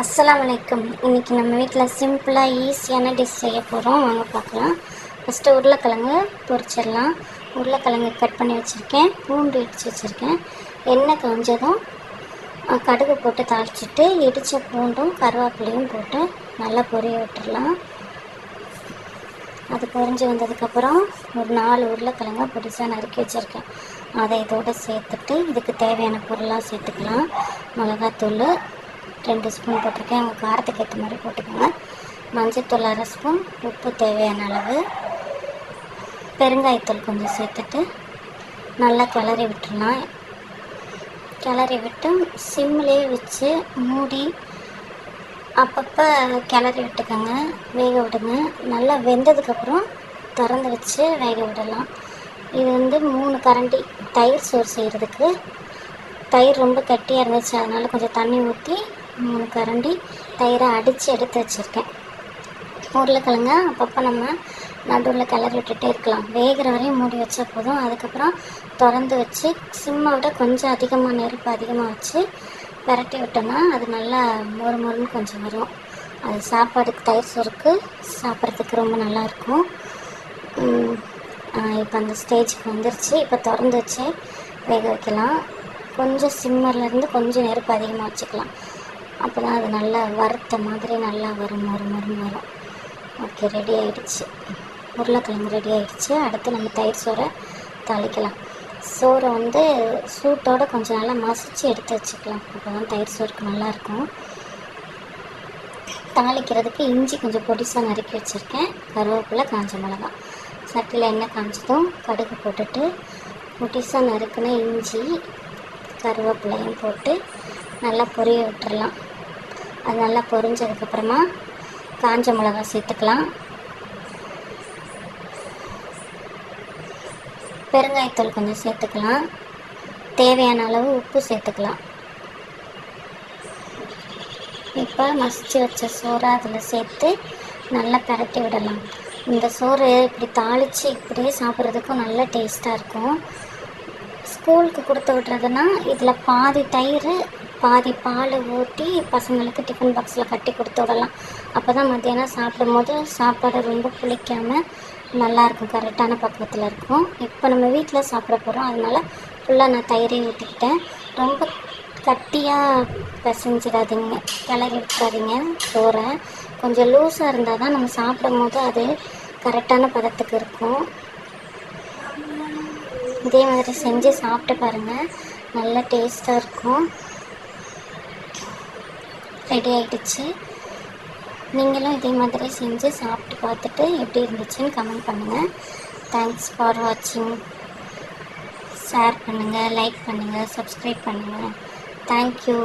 அஸ்லாம் வலைக்கம் இன்றைக்கி நம்ம வீட்டில் சிம்பிளாக ஈஸியான டிஷ் செய்ய போகிறோம் வாங்க பார்க்கலாம். ஃபஸ்ட்டு உருளைக்கிழங்கு பொரிச்சிடலாம். உருளைக்கிழங்கு கட் பண்ணி வச்சுருக்கேன். பூண்டு இடித்து வச்சுருக்கேன். எண்ணெய் காஞ்சதும் கடுகு போட்டு தாளிச்சிட்டு இடித்த பூண்டும் கருவேப்பிலையும் போட்டு நல்லா பொரிய விட்டுறலாம் அது பொரிஞ்சு வந்ததுக்கப்புறம் ஒரு நாலு உருளைக்கிழங்க பொடிசாக நறுக்கி வச்சுருக்கேன். அதை இதோட சேர்த்துட்டு இதுக்கு தேவையான பொருளாக சேர்த்துக்கலாம். மிளகாத்தூள் ரெண்டு ஸ்பூன் போட்டிருக்கேன். உங்கள் காரத்துக்கு ஏற்ற மாதிரி போட்டுக்கோங்க. மஞ்சத்தூள் அரை ஸ்பூன் உப்பு தேவையான அளவு. பெருங்காயத்தூள் கொஞ்சம் சேர்த்துட்டு நல்லா கிளறி விட்டுறலாம். கிளறி விட்டு சிம்லேயே வச்சு மூடி அப்பப்போ கிளறி விட்டுக்கோங்க. வேக விடுங்க. நல்லா வெந்ததுக்கப்புறம் திறந்து வச்சு வேக விடலாம். இது வந்து மூணு கரண்டி தயிர் சோறு செய்கிறதுக்கு தயிர் ரொம்ப கட்டியாக இருந்துச்சு. அதனால் கொஞ்சம் தண்ணி ஊற்றி மூணு கரண்டி தயிரை அடித்து எடுத்து வச்சுருக்கேன். உருளைக்கிழங்க அப்பப்போ நம்ம நடுவில் கிளறி விட்டுட்டே இருக்கலாம். வேகிற வரையும் மூடி வச்சா போதும். அதுக்கப்புறம் திறந்து வச்சு சிம்மை விட கொஞ்சம் அதிகமாக நெருப்பு அதிகமாக வச்சு விரட்டி விட்டோம்னா அது நல்லா மொறு மொறுன்னு கொஞ்சம் வரும். அது சாப்பாடுக்கு தயிர் சோறுக்கு சாப்பிட்றதுக்கு ரொம்ப நல்லாயிருக்கும் இப்போ அந்த ஸ்டேஜுக்கு வந்துருச்சு. இப்போ திறந்து வச்சு வேக வைக்கலாம். கொஞ்சம் சிம்மர்லேருந்து கொஞ்சம் நெருப்பு அதிகமாக வச்சுக்கலாம். அப்போ தான் அது நல்லா வறுத்த மாதிரி நல்லா வரும் வரும் வரும் வரும். ஓகே ரெடி ஆகிடுச்சு உருளைக்கிழங்கு ரெடி ஆகிடுச்சு அடுத்து நம்ம தயிர் சோறை தாளிக்கலாம். சோறை வந்து சூட்டோட கொஞ்சம் நல்லா மசிச்சு எடுத்து வச்சுக்கலாம். அப்போ தான் தயிர் சோறுக்கு நல்லாயிருக்கும். தாளிக்கிறதுக்கு இஞ்சி கொஞ்சம் பொடிசாக நறுக்கி வச்சுருக்கேன். கருவேப்பிலை காஞ்ச மிளகா. சட்டியில் எண்ணெய் காஞ்சதும் கடுகு போட்டுட்டு பொடிசாக நறுக்கின இஞ்சி கருவேப்பிலையும் போட்டு நல்லா பொரிய விட்டுறலாம். அது நல்லா பொரிஞ்சதுக்கப்புறமா காஞ்ச மிளகாய் சேர்த்துக்கலாம். பெருங்காயத்தூள் கொஞ்சம் சேர்த்துக்கலாம். தேவையான அளவு உப்பு சேர்த்துக்கலாம். இப்போ மசிச்சு வச்ச சோறை அதில் சேர்த்து நல்லா பிரட்டி விடலாம். இந்த சோறு இப்படி தாளித்து இப்படியே சாப்பிட்றதுக்கும் நல்ல டேஸ்ட்டாக இருக்கும். ஸ்கூலுக்கு கொடுத்து விட்றதுன்னா இதில் பாதி தயிர் பாதி பால் ஊற்றி பசங்களுக்கு டிஃபன் பாக்ஸில் கட்டி கொடுத்து விடலாம். அப்போ தான் மத்தியானம் சாப்பிடும்போது சாப்பாடு ரொம்ப புளிக்காமல் நல்லாயிருக்கும் கரெக்டான பக்குவத்தில் இருக்கும். இப்போ நம்ம வீட்டில் சாப்பிட போகிறோம் அதனால ஃபுல்லாக நான் தயிரை ஊற்றிக்கிட்டேன் ரொம்ப கட்டியாக பிசைஞ்சிடாதீங்க. கிளறி விட்டுறாதீங்க. சோறை. கொஞ்சம் லூஸாக இருந்தால் தான் நம்ம சாப்பிடும் போது அது கரெக்டான பதத்துக்கு இருக்கும். இதே மாதிரி செஞ்சு சாப்பிட்டு பாருங்கள் நல்லா டேஸ்ட்டாக இருக்கும். ரெடி ஆகிடுச்சு நீங்களும் இதே மாதிரி செஞ்சு சாப்பிட்டு பார்த்துட்டு எப்படி இருந்துச்சுன்னு கமெண்ட் பண்ணுங்கள் தேங்க்ஸ் ஃபார் வாட்சிங் ஷேர் பண்ணுங்கள் லைக் பண்ணுங்கள் சப்ஸ்கிரைப் பண்ணுங்கள் தேங்க்யூ